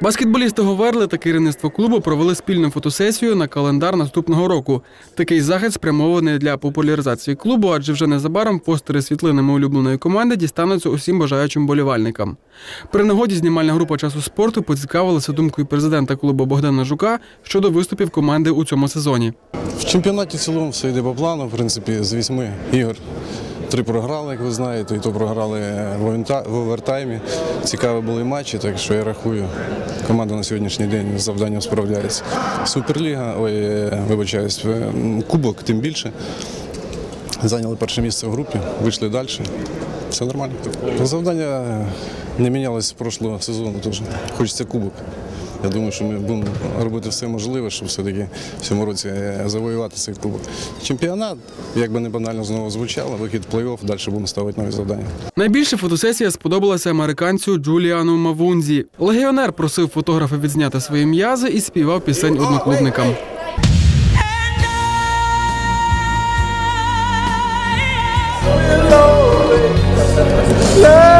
Баскетболісти Говерли та керівництво клубу провели спільну фотосесію на календар наступного року. Такий захід спрямований для популяризації клубу, адже вже незабаром постери світлинами улюбленої команди дістануться усім бажаючим болівальникам. При нагоді знімальна група часу спорту поцікавилася думкою президента клубу Богдана Жука щодо виступів команди у цьому сезоні. В чемпіонаті в цілому все йде по плану. В принципі, з вісьми ігор три програли, як ви знаєте, і то програли в овертаймі. Цікаві були матчі, так що я рахую, команда на сьогоднішній день з завданням справляється. Суперліга, ой, е, вибачаюсь, е, кубок тим більше. Зайняли перше місце в групі, вийшли далі. Все нормально. Завдання не мінялось з прошлого сезону. Тож хочеться кубок. Я думаю, що ми будемо робити все можливе, щоб все-таки в цьому році е, завоювати цей кубок. Чемпіонат, як би не банально знову звучало, вихід в плей-офф, далі будемо ставити нові завдання. Найбільше фотосесія сподобалася американцю Джуліану Мавунзі. Легіонер просив фотографа відзняти свої м'язи і співав пісень одноклубникам. Photos.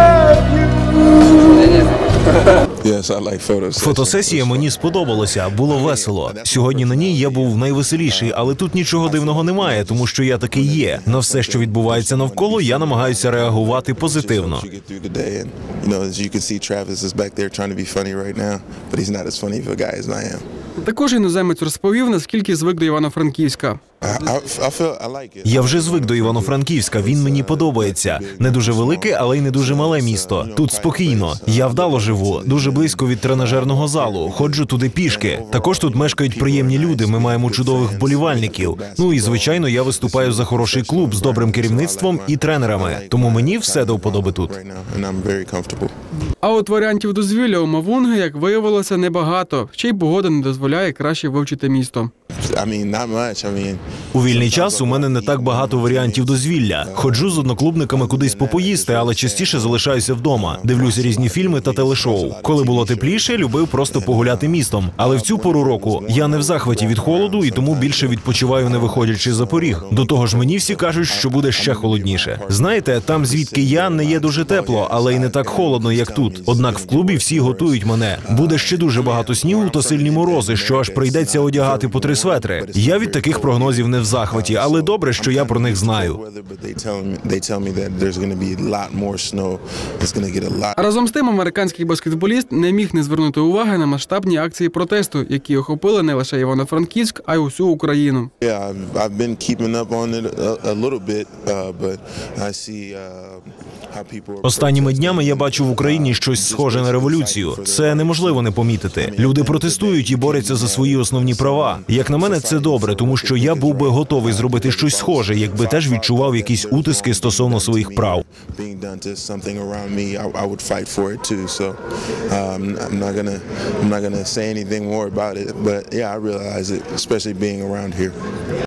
Фотосесія мені сподобалася, було весело. Сьогодні на ній я був найвеселіший, але тут нічого дивного немає, тому що я такий є. На все, що відбувається навколо, я намагаюся реагувати позитивно. Також іноземець розповів, наскільки звик до Івано-Франківська. Я вже звик до Івано-Франківська. Він мені подобається. Не дуже велике, але й не дуже мале місто. Тут спокійно. Я вдало живу, дуже близько від тренажерного залу. Ходжу туди пішки. Також тут мешкають приємні люди. Ми маємо чудових вболівальників. Ну і звичайно, я виступаю за хороший клуб з добрим керівництвом і тренерами. Тому мені все до вподоби тут. А от варіантів дозвілля у Мавунги, як виявилося, небагато. Ще й погода не дозволяє краще вивчити місто. I mean, not much. I mean, У вільний час у мене не так багато варіантів дозвілля. Ходжу з одноклубниками кудись попоїсти, але частіше залишаюся вдома. Дивлюся різні фільми та телешоу. Коли було тепліше, любив просто погуляти містом. Але в цю пору року я не в захваті від холоду і тому більше відпочиваю, не виходячи за поріг. До того ж, мені всі кажуть, що буде ще холодніше. Знаєте, там звідки я не є дуже тепло, але й не так холодно, як тут. Однак в клубі всі готують мене. Буде ще дуже багато снігу та сильні морози, що аж прийдеться одягати по три светри. Я від таких прогнозів не в захваті, але добре, що я про них знаю. Разом з тим, американський баскетболіст не міг не звернути уваги на масштабні акції протесту, які охопили не лише Івано-Франківськ, а й усю Україну. Uh, uh, Останніми днями я бачу в Україні щось схоже на революцію. Це неможливо не помітити. Люди протестують і борються за свої основні права. Як на мене, це добре, тому що я був би готовий зробити щось схоже, якби теж відчував якісь утиски стосовно своїх прав. um, anything more about it. But yeah, I realize it, especially being around here.